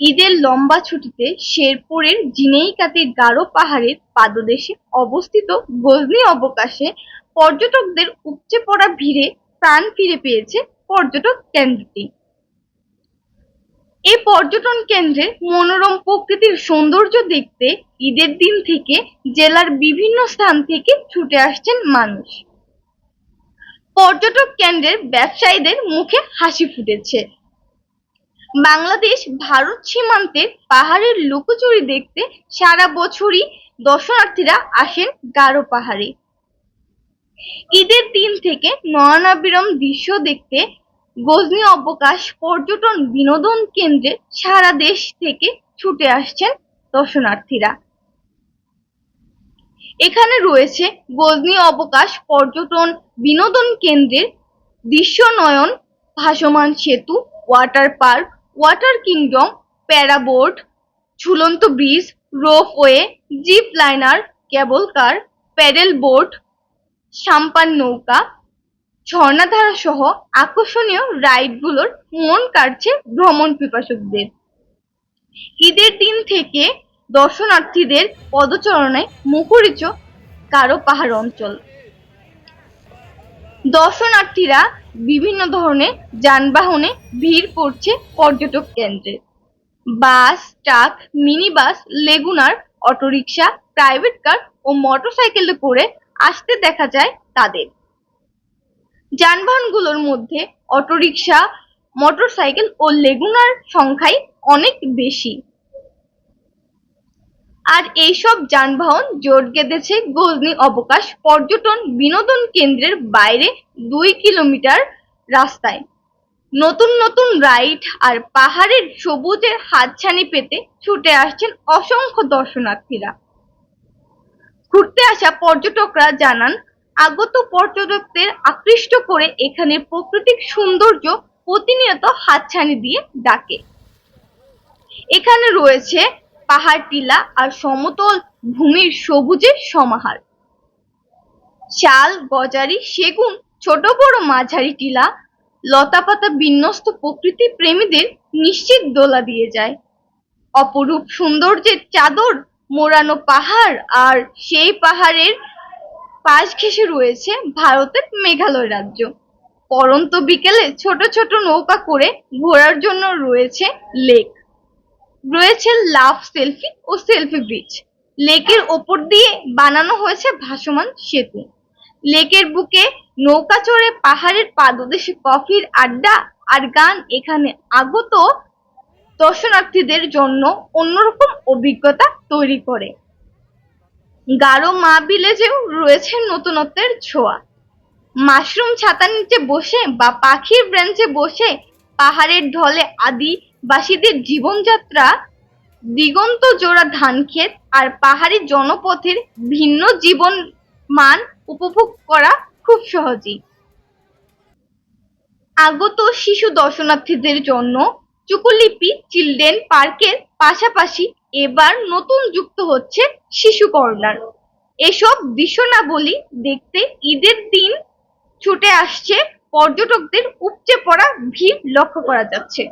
ঈদের লম্বা ছুটিতে শেরপুরের ঝিনাইগাতীর গারো পাহাড়ের পাদদেশে অবস্থিত গজনী অবকাশে পর্যটকদের উপচে পড়া ভিড়ে প্রাণ ফিরে পেয়েছে পর্যটক কেন্দ্রটি। এই পর্যটন কেন্দ্রে মনোরম প্রকৃতির সৌন্দর্য দেখতে ঈদের দিন থেকে জেলার বিভিন্ন স্থান থেকে ছুটে আসছেন মানুষ। পর্যটক কেন্দ্রের ব্যবসায়ীদের মুখে হাসি ফুটেছে। বাংলাদেশ ভারত সীমান্তের পাহাড়ের লুকোচুরি দেখতে সারা বছরই দর্শনার্থীরা আসেন গারো পাহাড়ে। ঈদের দিন থেকে নয়নাবিরম দৃশ্য দেখতে গজনী অবকাশ পর্যটন বিনোদন কেন্দ্রে সারা দেশ থেকে ছুটে আসছেন দর্শনার্থীরা। এখানে রয়েছে গজনী অবকাশ পর্যটন বিনোদন কেন্দ্রের দৃশ্যনয়ন ভাসমান সেতু water park water kingdom paraboat ঝুলন্ত bridge ropeway zip liner cable car paddle boat সাম্পান নৌকা, ঝর্ণাধারা সহ আকর্ষণীয় রাইডগুলোর মন কাড়ছে ভ্রমণ পিপাসুকদের। ঈদের দিন থেকে দর্শনার্থীদের পদচারণায় মুখরিত কারও পাহাড় অঞ্চল। দর্শনার্থীরা বিভিন্ন ধরনের যানবাহনে ভিড় করছে পর্যটক কেন্দ্রে। বাস, ট্রাক মিনি বাস লেগুনার, অটোরিকশা, প্রাইভেট কার ও মোটরসাইকেলে করে আসতে দেখা যায় তাদের। যানবাহনগুলোর মধ্যে অটোরিকশা, মোটরসাইকেল ও লেগুনার সংখ্যাই অনেক বেশি। আর এইসব যানবাহন জোট বেঁধেছে গজনী অবকাশ পর্যটন বিনোদন কেন্দ্রের বাইরে দুই কিলোমিটার রাস্তায়। নতুন নতুন রাইড আর পাহাড়ের সবুজের হাতছানি পেতে ছুটে আসছেন অসংখ্য দর্শনার্থীরা। ঘুরতে আসা পর্যটকরা জানান, আগত পর্যটকদের আকৃষ্ট করে এখানে প্রাকৃতিক সৌন্দর্য প্রতিনিয়ত হাতছানি দিয়ে ডাকে। এখানে রয়েছে পাহাড় টিলা আর সমতল ভূমির সবুজের সমাহার। শাল গজারি, সেগুন, ছোট বড় মাঝারি টিলা, লতাপাতা বিন্যস্ত প্রকৃতি প্রেমীদের নিশ্চিত দোলা দিয়ে যায়। অপরূপ সৌন্দর্যের চাদর, মোড়ানো পাহাড় আর সেই পাহাড়ের পাশ ঘেঁষে রয়েছে ভারতের মেঘালয় রাজ্য। পরন্ত বিকেলে ছোট ছোট নৌকা করে ঘোরার জন্য রয়েছে লেক। রয়েছে লাভ সেলফি ও সেলফি ব্রিজ। লেকের ওপর দিয়ে বানানো হয়েছে ভাসমান সেতু। লেকের বুকে নৌকা চড়ে পাহাড়ের পাদদেশে কফির আড্ডা আর গান এখানে আগত দর্শনার্থীদের জন্য অন্যরকম অভিজ্ঞতা তৈরি করে। গারো মা ভিলেজেও রয়েছে নতুনত্বের ছোঁয়া। মাশরুম ছাতার নিচে বসে বা পাখির ব্রেঞ্চে বসে পাহাড়ের ঢলে আদিবাসীদের জীবনযাত্রা, দিগন্ত জোড়া ধান ক্ষেত আর পাহাড়ি জনপথের ভিন্ন জীবন মান উপভোগ করা খুব সহজেই। আগত শিশু দর্শনার্থীদের জন্য চুকুলিপি চিলড্রেন পার্কের পাশাপাশি এবার নতুন যুক্ত হচ্ছে শিশু কর্নার। এসব দৃশ্যনাবলী দেখতে ঈদের দিন ছুটে আসছে পর্যটকদের উপচে পড়া ভিড় লক্ষ্য করা যাচ্ছে।